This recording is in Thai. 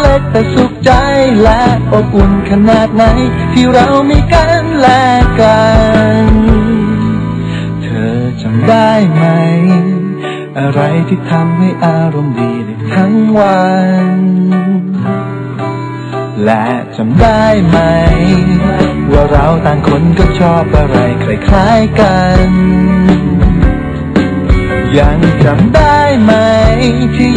เล็กๆแต่สุขใจและอบอุ่นขนาดไหน ที่เรามีกันและกัน เธอจำได้ไหม อะไรที่ทำให้อารมณ์ดีได้ทั้งวัน และจำได้ไหม ว่าเราต่างคนก็ชอบอะไรคล้ายๆกันยังจำได้ไหมที่